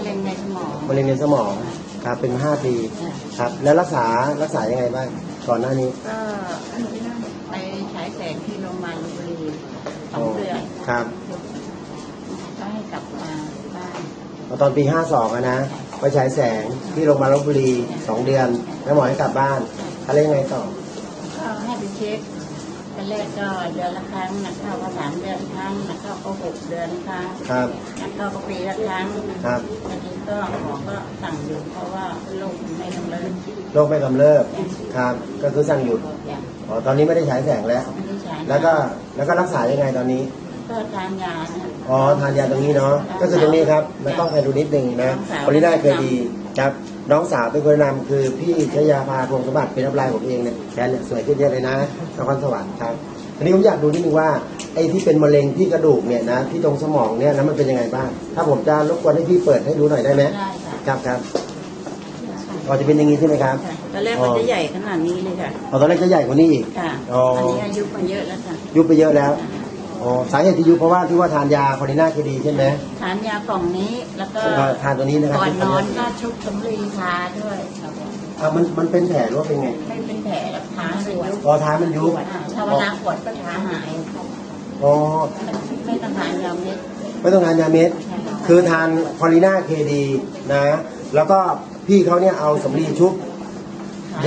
ะเร็งในสมองมะเร็งในสมองครับเป็นห้าปีครับ แล้วรักษารักษายังไงบ้างก่อนหน้านี้ก็ไปฉายแสงที่โรงพยาบาลลพบุรีสองเดือนครับก็ให้กลับมาบ้านตอนปีห้าสองนะไปฉายแสงที่โรงพยาบาลลบบุรีสองเดือน แล้วหมอให้กลับบ้านแล้วยังไงต่อก็ให้ไปเช็ค ตอนแรกก็เดือนละครั้งนักเข้าก็สามเดือนครั้งนักเข้าก็หกเดือนครั้งครับนักเข้าก็ปีละครั้งครับตอนนี้ก็หมอก็สั่งหยุดเพราะว่าโรคมันไม่กำเริบโรคไม่กำเริบครับ ก็คือสั่งหยุดอย่างอ๋อตอนนี้ไม่ได้ฉายแสงแล้ว ไม่ได้ใช้แล้วก็แล้วก็รักษายังไงตอนนี้ ก็ทานยานะ อ๋อทานยาตรงนี้เนาะก็คือตรงนี้ครับแล้วต้องใครดูนิดนึงนะคนที่ได้เคยดี ครับน้องสาวเป็นคนแนะนำคือพี่ชยาภาพงสมบัติเป็นรับไลน์ผมเองเนี่ยแขนเนี่ยสวยขึ้นเยอะเลยนะนครสวรรค์ครับทีนี้ผมอยากดูนิดนึงว่าไอ้ที่เป็นมะเร็งที่กระดูกเนี่ยนะที่ตรงสมองเนี่ยนะมันเป็นยังไงบ้าง ถ้าผมจะรบกวนให้พี่เปิดให้ดูหน่อยได้ไหมได้ค่ะครับครับอ๋อจะเป็นอย่างนี้ใช่ไหมครับค่ะตอนแรกมันจะใหญ่ขนาดนี้เลยค่ะ อ๋อตอนแรกจะใหญ่กว่านี้อีกค่ะอ๋ออัอันนี้อายุมันเยอะแล้วค่ะยุบไปเยอะแล้ว อ๋อสาเหตุที่ยุบเพราะว่าที่ว่าทานยาคอร์ดิน่าเคดีใช่ไหมทานยากล่องนี้แล้วก็ก็ทานตัวนี้นะครับก่อนนอนก็ชุบสำลีทาด้วยอ่ามันมันเป็นแผลหรือว่าเป็นไงไม่เป็นแผลแล้วทาให้ยุบอ๋อทานมันยุบอ่าถ้าเวลาปวดก็ทาหายอ๋อไม่ต้องทานยาเม็ดไม่ต้องทานยาเม็ดคือทานคอร์ดิน่าเคดีนะ แล้วก็พี่เขาเนี่ยเอาสำลีชุบ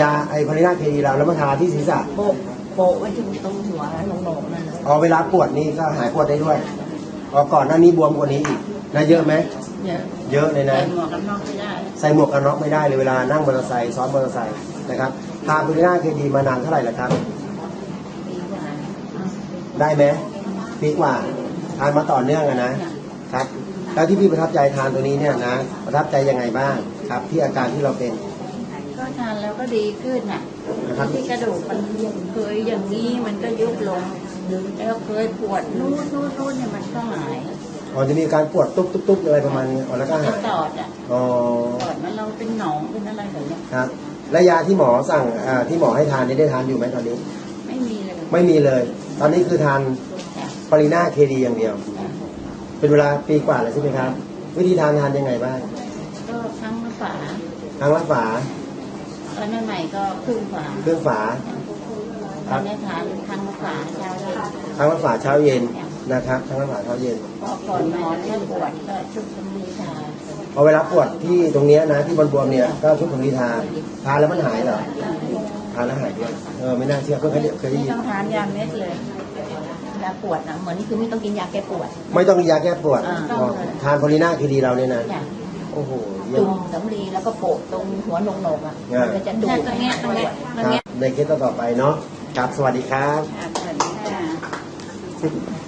ยาไอคอร์ดิน่าเคดีเราแล้วมาทาที่ศีรษะ โปะโปะไว้ถึงตรงหัวโหนกๆนั่นเลยอ๋อเวลาปวดนี่ก็หายปวดได้ด้วยอ๋อก่อนหน้านี้บวมกว่านี้อีกนะเยอะไหมเยอะเยอะเลยใส่นะหมวกกันน็อกไม่ได้ใส่หมวกกันน็อกไม่ได้เลยเวลานั่งมอเตอร์ไซค์ซ้อนมอเตอร์ไซค์นะครับทานคอร์ดิน่าเคดีมานานเท่าไหร่แล้วครับ ดีกว่าได้ไหมปีกว่า ทานมาต่อเนื่องอะนะครับ แล้วที่พี่ประทับใจทานตัวนี้เนี่ยนะ ประทับใจยังไงบ้างครับ ที่อาการที่เราเป็น ก็ทานแล้วก็ดีขึ้นน่ะนะครับที่กระดูกมันเคยอย่างนี้มันก็ยุบลงแล้วเคยปวดนู่นนู่นนู่นเนี่ยมันก็หายอ๋อจะมีการปวดตุ๊บตุ๊บตุ๊บอะไรประมาณนี้อ๋อแล้วก็จะหายตอดอะอ๋อตอดมันเราเป็นหนองเป็นอะไรแบบเนี้ยครับและยาที่หมอสั่งอ่าที่หมอให้ทานนี่ได้ทานอยู่ไหมตอนนี้ ไม่มีเลยไม่มีเลย ตอนนี้คือทานจ้ะปริน่าเคดีอย่างเดียว เป็นเวลาปีกว่าแล้วใช่ไหมครับ วิธีทานทานยังไงบ้างก็ครั้งละฝาครั้งละฝา ตอนใหม่ๆก็ครึ่งฝาเครื่องฝาตอนนี้ทานครั้งละฝาเช้าได้ครั้งละฝาเช้าเย็นนะครับครั้งละฝาเช้าเย็นพอก่อนนอนถ้าปวดก็ชุบสำลีทาพอเวลาปวดที่ตรงเนี้ยนะที่บนบวมๆเนี่ยก็ชุบของดีทาทานแล้วมันหายเหรอทานแล้วหายด้วยเออไม่น่าเชื่อเพิ่งเคยได้เคยได้ไม่ยินต้องทานยาเม็ดเลยยาปวดนะเหมือนนี่คือไม่ต้องกินยาแก้ปวด ไม่ต้องมียาแก้ปวดอ่า อ๋อทานโพลิน่าคีดีเราเนี่ยนะจ้ะ โอ้โหเยี่ยจุ่มมสำลีแล้วก็โปะตรงหัวโหนกๆอะอ่ามัมันจะดูดตรงเนี้ยตรงเนี้ยตรงครัเนี้ยบในเคสต่อๆไปเนาะครับ สวัสดีครับ อะสวัสดีค่ะ